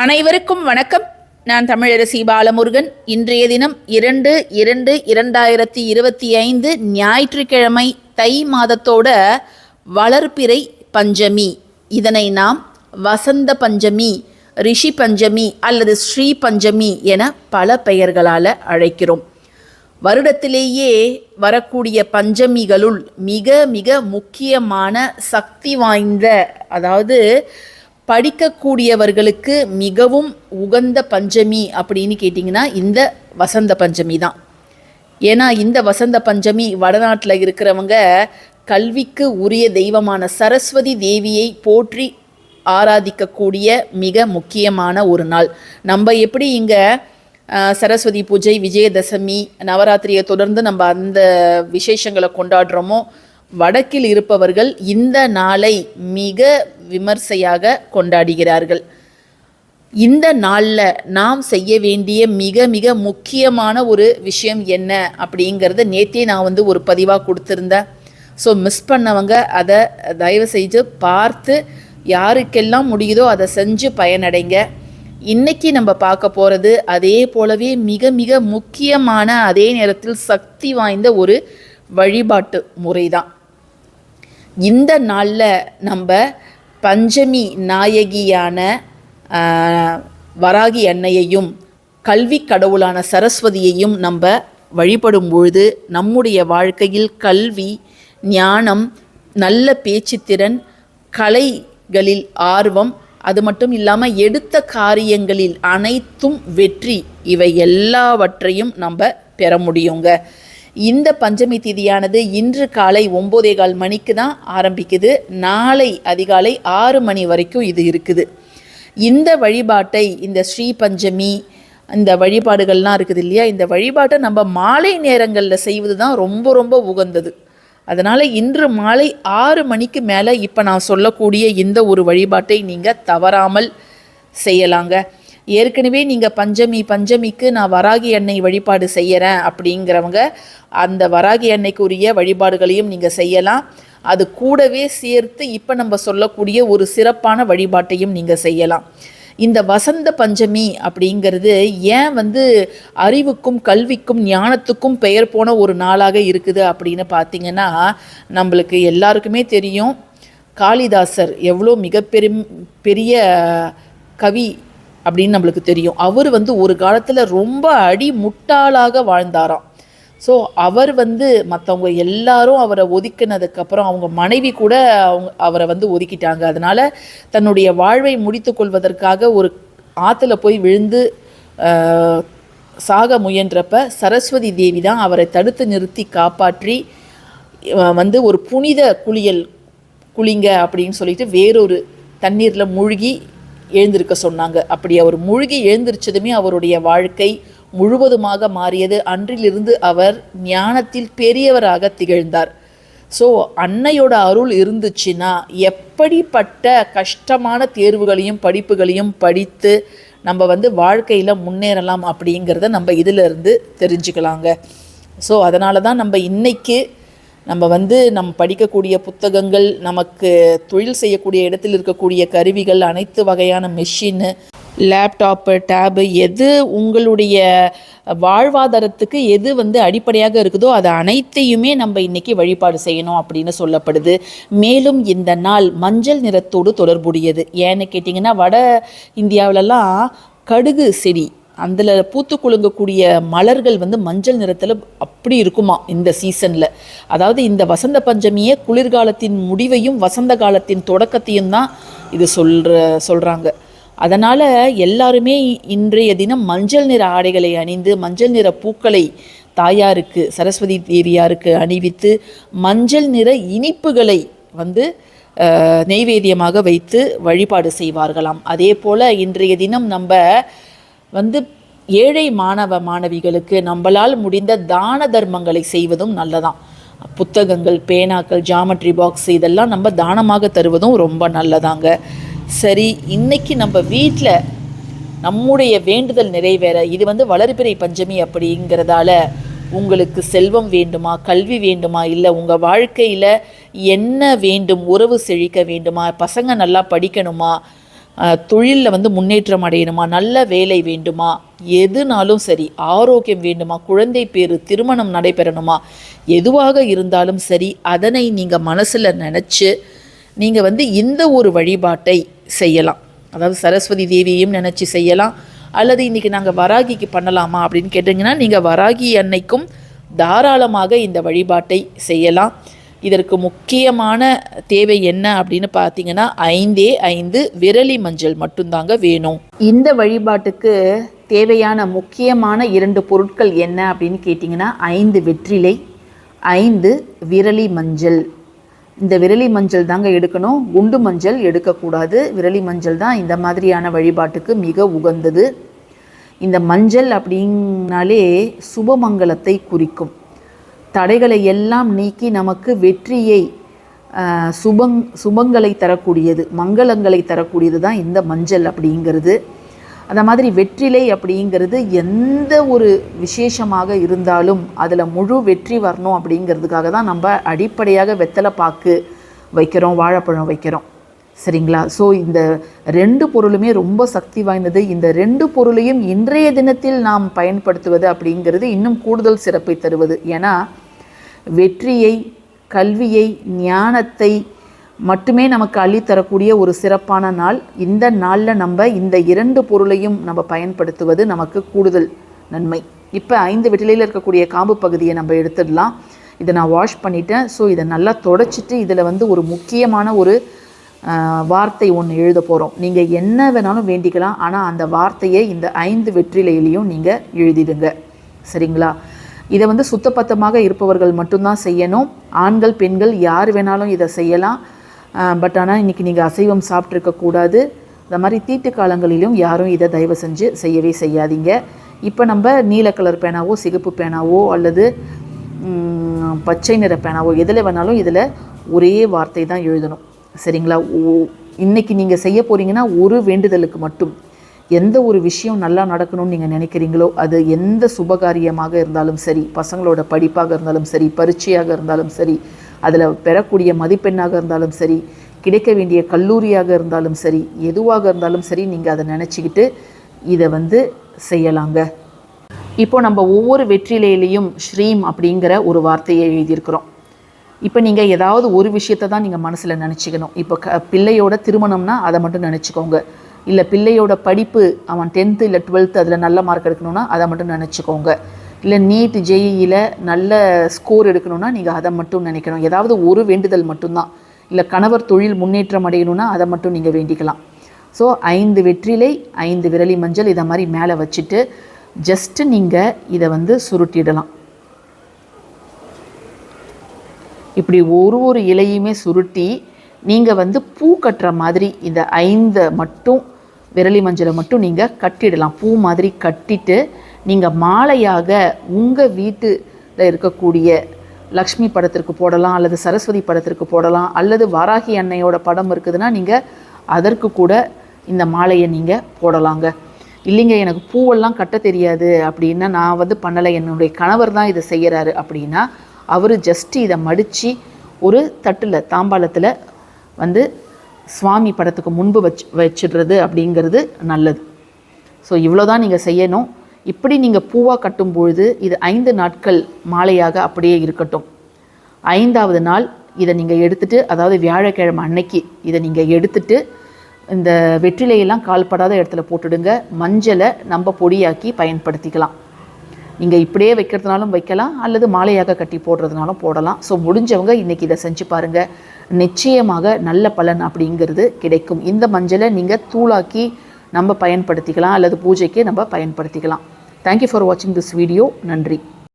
அனைவருக்கும் வணக்கம். நான் தமிழரசி பாலமுருகன். இன்றைய தினம் இரண்டு இரண்டு இரண்டாயிரத்தி இருபத்தி ஐந்து ஞாயிற்றுக்கிழமை தை மாதத்தோட வளர்பிறை பஞ்சமி. இதனை நாம் வசந்த பஞ்சமி ரிஷி பஞ்சமி அல்லது ஸ்ரீ பஞ்சமி என பல பெயர்களால் அழைக்கிறோம். வருடத்திலேயே வரக்கூடிய பஞ்சமிகளுள் மிக மிக முக்கியமான சக்தி வாய்ந்த அதாவது படிக்கக்கூடியவர்களுக்கு மிகவும் உகந்த பஞ்சமி அப்படின்னு கேட்டிங்கன்னா இந்த வசந்த பஞ்சமி தான். ஏன்னா இந்த வசந்த பஞ்சமி வடநாட்டில் இருக்கிறவங்க கல்விக்கு உரிய தெய்வமான சரஸ்வதி தேவியை போற்றி ஆராதிக்கக்கூடிய மிக முக்கியமான ஒரு நாள். நம்ம எப்படி இங்கே சரஸ்வதி பூஜை விஜயதசமி நவராத்திரியை தொடர்ந்து நம்ம அந்த விசேஷங்களை கொண்டாடுறோமோ வடக்கில் இருப்பவர்கள் இந்த நாளை மிக விமர்சையாக கொண்டாடுகிறார்கள். இந்த நாளில் நாம் செய்ய வேண்டிய மிக மிக முக்கியமான ஒரு விஷயம் என்ன அப்படிங்கிறத நேற்றே நான் வந்து ஒரு பதிவாக கொடுத்துருந்தேன். ஸோ மிஸ் பண்ணவங்க அதை தயவு செஞ்சு பார்த்து யாருக்கெல்லாம் முடியுதோ அதை செஞ்சு பயனடைங்க. இன்னைக்கு நம்ம பார்க்க போகிறது அதே போலவே மிக மிக முக்கியமான அதே நேரத்தில் சக்தி வாய்ந்த ஒரு வழிபாட்டு முறை தான் இந்த நாளில் நம்ம பஞ்சமி நாயகியான வராகி அன்னையையும் கல்வி கடவுளான சரஸ்வதியையும் நம்ம வழிபடும் பொழுது நம்முடைய வாழ்க்கையில் கல்வி ஞானம் நல்ல பேச்சுத்திறன் கலைகளில் ஆர்வம் அது மட்டும் இல்லாமல் எடுத்த காரியங்களில் அனைத்தும் வெற்றி இவை எல்லாவற்றையும் நம்ம பெற முடியுங்க. இந்த பஞ்சமி திதியானது இன்று காலை ஒம்போதே கால் மணிக்கு தான் ஆரம்பிக்குது. நாளை அதிகாலை ஆறு மணி வரைக்கும் இது இருக்குது. இந்த வழிபாட்டை இந்த ஸ்ரீ பஞ்சமி இந்த வழிபாடுகள்லாம் இருக்குது இல்லையா? இந்த வழிபாட்டை நம்ம மாலை நேரங்களில் செய்வது தான் ரொம்ப ரொம்ப உகந்தது. அதனால் இன்று மாலை ஆறு மணிக்கு மேலே இப்போ நான் சொல்லக்கூடிய இந்த ஒரு வழிபாட்டை நீங்கள் தவறாமல் செய்யலாங்க. ஏற்கனவே நீங்கள் பஞ்சமி பஞ்சமிக்கு நான் வராகி எண்ணெய் வழிபாடு செய்கிறேன் அப்படிங்கிறவங்க அந்த வராகி எண்ணெய்க்குரிய வழிபாடுகளையும் நீங்கள் செய்யலாம். அது கூடவே சேர்த்து இப்போ நம்ம சொல்லக்கூடிய ஒரு சிறப்பான வழிபாட்டையும் நீங்கள் செய்யலாம். இந்த வசந்த பஞ்சமி அப்படிங்கிறது ஏன் வந்து அறிவுக்கும் கல்விக்கும் ஞானத்துக்கும் பெயர் போன ஒரு நாளாக இருக்குது அப்படின்னு பார்த்தீங்கன்னா நம்மளுக்கு எல்லாருக்குமே தெரியும். காளிதாசர் எவ்வளோ மிகப்பெரும் பெரிய கவி அப்படின்னு நம்மளுக்கு தெரியும். அவர் வந்து ஒரு காலத்தில் ரொம்ப அடி முட்டாளாக வாழ்ந்தாராம். ஸோ அவர் வந்து மற்றவங்க எல்லாரும் அவரை ஒதுக்கினதுக்கப்புறம் அவங்க மனைவி கூட அவங்க அவரை வந்து ஒதுக்கிட்டாங்க. அதனால் தன்னுடைய வாழ்வை முடித்து கொள்வதற்காக ஒரு ஆற்றுல போய் விழுந்து சாக முயன்றப்ப சரஸ்வதி தேவி தான் அவரை தடுத்து நிறுத்தி காப்பாற்றி வந்து ஒரு புனித குளியல் குளிங்க அப்படின்னு சொல்லிட்டு வேறொரு தண்ணீரில் மூழ்கி எழுந்திருக்க சொன்னாங்க. அப்படி அவர் மூழ்கி எழுந்திருச்சதுமே அவருடைய வாழ்க்கை முழுவதுமாக மாறியது. அன்றிலிருந்து அவர் ஞானத்தில் பெரியவராக திகழ்ந்தார். ஸோ அன்னையோட அருள் இருந்துச்சுன்னா எப்படிப்பட்ட கஷ்டமான தேர்வுகளையும் படிப்புகளையும் படித்து நம்ம வந்து வாழ்க்கையில் முன்னேறலாம் அப்படிங்கிறத நம்ம இதிலிருந்து தெரிஞ்சுக்கலாங்க. ஸோ அதனால தான் நம்ம இன்னைக்கு நம்ம வந்து நம் படிக்கக்கூடிய புத்தகங்கள் நமக்கு தொழில் செய்யக்கூடிய இடத்தில் இருக்கக்கூடிய கருவிகள் அனைத்து வகையான மெஷின்னு லேப்டாப்பு டேபு எது உங்களுடைய வாழ்வாதாரத்துக்கு எது வந்து அடிப்படையாக இருக்குதோ அது அனைத்தையுமே நம்ம இன்னைக்கு வழிபாடு செய்யணும் அப்படின்னு சொல்லப்படுது. மேலும் இந்த நாள் மஞ்சள் நிறத்தோடு தொடர்புடையது. ஏன்னு கேட்டிங்கன்னா வட இந்தியாவிலலாம் கடுகு செடி அதில் பூத்து குலுங்கக்கூடிய மலர்கள் வந்து மஞ்சள் நிறத்தில் அப்படி இருக்குமா இந்த சீசனில் அதாவது இந்த வசந்த பஞ்சமியே குளிர்காலத்தின் முடிவையும் வசந்த காலத்தின் தொடக்கத்தையும் தான் இது சொல்கிற சொல்கிறாங்க அதனால் எல்லாருமே இன்றைய தினம் மஞ்சள் நிற ஆடைகளை அணிந்து மஞ்சள் நிற பூக்களை தாயாருக்கு சரஸ்வதி தேவியாருக்கு அணிவித்து மஞ்சள் நிற இனிப்புகளை வந்து நெய்வேத்தியமாக வைத்து வழிபாடு செய்வார்களாம். அதே போல் இன்றைய தினம் நம்ம வந்து ஏழை மாணவ மாணவிகளுக்கு நம்மளால் முடிந்த தான தர்மங்களை செய்வதும் நல்லதான் புத்தகங்கள் பேனாக்கள் ஜாமெட்ரி பாக்ஸ் இதெல்லாம் நம்ம தானமாக தருவதும் ரொம்ப நல்லதாங்க. சரி இன்னைக்கு நம்ம வீட்டில் நம்முடைய வேண்டுதல் நிறைவேற இது வந்து வளர்பிறை பஞ்சமி அப்படிங்கிறதால உங்களுக்கு செல்வம் வேண்டுமா கல்வி வேண்டுமா இல்லை உங்கள் வாழ்க்கையில் என்ன வேண்டும் உறவு செழிக்க வேண்டுமா பசங்க நல்லா படிக்கணுமா தொழிலில் வந்து முன்னேற்றம் அடையணுமா? நல்ல வேலை வேண்டுமா? எதுனாலும் சரி ஆரோக்கியம் வேண்டுமா? குழந்தை பேரு திருமணம் நடைபெறணுமா? எதுவாக இருந்தாலும் சரி அதனை நீங்கள் மனசில் நினச்சி நீங்கள் வந்து இந்த ஒரு வழிபாட்டை செய்யலாம். அதாவது சரஸ்வதி தேவியையும் நினச்சி செய்யலாம். அல்லது இன்றைக்கி நாங்கள் வராகிக்கு பண்ணலாமா அப்படின்னு கேட்டிங்கன்னா நீங்கள் வராகி அன்னைக்கும் தாராளமாக இந்த வழிபாட்டை செய்யலாம். இதற்கு முக்கியமான தேவை என்ன அப்படின்னு பார்த்தீங்கன்னா ஐந்தே ஐந்து விரலி மஞ்சள் மட்டும்தாங்க வேணும். இந்த வழிபாட்டுக்கு தேவையான முக்கியமான இரண்டு பொருட்கள் என்ன அப்படின்னு கேட்டிங்கன்னா ஐந்து வெற்றிலை ஐந்து விரலி மஞ்சள். இந்த விரலி மஞ்சள் தாங்க எடுக்கணும். குண்டு மஞ்சள் எடுக்கக்கூடாது. விரலி மஞ்சள் தான் இந்த மாதிரியான வழிபாட்டுக்கு மிக உகந்தது. இந்த மஞ்சள் அப்படின்னாலே சுபமங்கலத்தை குறிக்கும். தடைகளை எல்லாம் நீக்கி நமக்கு வெற்றியை சுபங் சுபங்களை தரக்கூடியது மங்களங்களை தரக்கூடியது தான் இந்த மஞ்சள் அப்படிங்கிறது. அந்த மாதிரி வெற்றிலை அப்படிங்கிறது எந்த ஒரு விசேஷமாக இருந்தாலும் அதில் முழு வெற்றி வரணும் அப்படிங்கிறதுக்காக தான் நம்ம அடிப்படையாக வெத்தலை பாக்கு வைக்கிறோம் வாழைப்பழம் வைக்கிறோம். சரிங்களா? ஸோ இந்த ரெண்டு பொருளுமே ரொம்ப சக்தி வாய்ந்தது. இந்த ரெண்டு பொருளையும் இன்றைய தினத்தில் நாம் பயன்படுத்துவது அப்படிங்கிறது இன்னும் கூடுதல் சிறப்பை தருவது. ஏன்னா வெற்றியை கல்வியை ஞானத்தை மட்டுமே நமக்கு அள்ளித்தரக்கூடிய ஒரு சிறப்பான நாள். இந்த நாளில் நம்ம இந்த இரண்டு பொருளையும் நம்ம பயன்படுத்துவது நமக்கு கூடுதல் நன்மை. இப்போ ஐந்து வெற்றிலையில் இருக்கக்கூடிய காம்பு பகுதியை நம்ம எடுத்துடலாம். இதை நான் வாஷ் பண்ணிட்டேன். ஸோ இதை நல்லா தொடச்சிட்டு இதில் வந்து ஒரு முக்கியமான ஒரு வார்த்தை ஒன்று எழுத போகிறோம் நீங்கள் என்ன வேணாலும் வேண்டிக்கலாம். ஆனால் அந்த வார்த்தையை இந்த ஐந்து வெற்றிலையிலையும் நீங்கள் எழுதிடுங்க. சரிங்களா? இதை வந்து சுத்தபத்தமாக இருப்பவர்கள் மட்டும்தான் செய்யணும். ஆண்கள் பெண்கள் யார் வேணாலும் இதை செய்யலாம். பட் ஆனால் இன்றைக்கி நீங்கள் அசைவம் சாப்பிட்ருக்கக்கூடாது இந்த மாதிரி தீட்டு காலங்களிலும் யாரும் இதை தயவு செஞ்சு செய்யவே செய்யாதீங்க. இப்போ நம்ம நீல கலர் பேனாவோ சிகப்பு பேனாவோ அல்லது பச்சை நிற பேனாவோ எதில் வேணாலும் இதில் ஒரே வார்த்தை தான் எழுதணும். சரிங்களா? ஓ இன்னைக்கு நீங்கள் செய்ய போகிறீங்கன்னா ஒரு வேண்டுதலுக்கு மட்டும். எந்த ஒரு விஷயம் நல்லா நடக்கணும்னு நீங்கள் நினைக்கிறீங்களோ அது எந்த சுபகாரியமாக இருந்தாலும் சரி பசங்களோட படிப்பாக இருந்தாலும் சரி பரீட்சையாக இருந்தாலும் சரி அதில் பெறக்கூடிய மதிப்பெண்ணாக இருந்தாலும் சரி கிடைக்க வேண்டிய கல்லூரியாக இருந்தாலும் சரி எதுவாக இருந்தாலும் சரி நீங்கள் அதை நினச்சிக்கிட்டு இதை வந்து செய்யலாங்க. இப்போ நம்ம ஒவ்வொரு வெற்றிலையிலையும் ஸ்ரீம் அப்படிங்கிற ஒரு வார்த்தையை எழுதியிருக்கிறோம். இப்போ நீங்கள் ஏதாவது ஒரு விஷயத்தை தான் நீங்கள் மனசில் நினச்சிக்கணும். இப்போ க பிள்ளையோட திருமணம்னா அதை மட்டும் நினச்சிக்கோங்க. இல்லை பிள்ளையோட படிப்பு அவன் டென்த்து இல்லை டுவெல்த்து அதில் நல்ல மார்க் எடுக்கணும்னா அதை மட்டும் நினச்சிக்கோங்க. இல்லை நீட் ஜேஇயில் நல்ல ஸ்கோர் எடுக்கணும்னா நீங்கள் அதை மட்டும் நினைக்கணும். ஏதாவது ஒரு வேண்டுதல் மட்டும்தான். இல்லை கணவர் தொழில் முன்னேற்றம் அடையணும்னா அதை மட்டும் நீங்கள் வேண்டிக்கலாம். ஸோ ஐந்து வெற்றிலை ஐந்து விரலி மஞ்சள் இதை மாதிரி மேலே வச்சுட்டு ஜஸ்ட்டு நீங்கள் இதை வந்து சுருட்டிடலாம். இப்படி ஒரு ஒரு இலையுமே சுருட்டி நீங்கள் வந்து பூ கட்டுற மாதிரி இந்த ஐந்தை மட்டும் விரலி மஞ்சளை மட்டும் நீங்கள் கட்டிடலாம். பூ மாதிரி கட்டிட்டு நீங்கள் மாலையாக உங்கள் வீட்டில் இருக்கக்கூடிய லக்ஷ்மி படத்திற்கு போடலாம் அல்லது சரஸ்வதி படத்திற்கு போடலாம் அல்லது வாராகி அன்னையோட படம் இருக்குதுன்னா நீங்கள் அதற்கு கூட இந்த மாலையை நீங்கள் போடலாங்க. இல்லைங்க எனக்கு பூவெல்லாம் கட்ட தெரியாது அப்படின்னா நான் வந்து பண்ணலை. என்னுடைய கணவர் தான் இதை செய்கிறாரு அப்படின்னா அவர் ஜஸ்ட் இதை மடித்து ஒரு தட்டில் தாம்பாளத்தில் வந்து சுவாமி படத்துக்கு முன்பு வச்சு வச்சிடுறது அப்படிங்கிறது நல்லது. ஸோ இவ்வளோ தான் நீங்கள் செய்யணும். இப்படி நீங்கள் பூவாக கட்டும் பொழுது இது ஐந்து நாட்கள் மாலையாக அப்படியே இருக்கட்டும். ஐந்தாவது நாள் இதை நீங்கள் எடுத்துட்டு அதாவது வியாழக்கிழமை அன்னைக்கு இதை நீங்கள் எடுத்துட்டு இந்த வெற்றிலையெல்லாம் கால்படாத இடத்துல போட்டுடுங்க. மஞ்சளை நம்ம பொடியாக்கி பயன்படுத்திக்கலாம். நீங்கள் இப்படியே வைக்கிறதுனாலும் வைக்கலாம் அல்லது மாலையாக கட்டி போடுறதுனாலும் போடலாம். ஸோ முடிஞ்சவங்க இன்றைக்கி இதை செஞ்சு பாருங்கள் நிச்சயமாக நல்ல பலன் அப்படிங்கிறது கிடைக்கும். இந்த மஞ்சளை நீங்கள் தூளாக்கி நம்ம பயன்படுத்திக்கலாம் அல்லது பூஜைக்கு நம்ம பயன்படுத்திக்கலாம். தேங்க்யூ ஃபார் வாட்சிங் திஸ் வீடியோ நன்றி.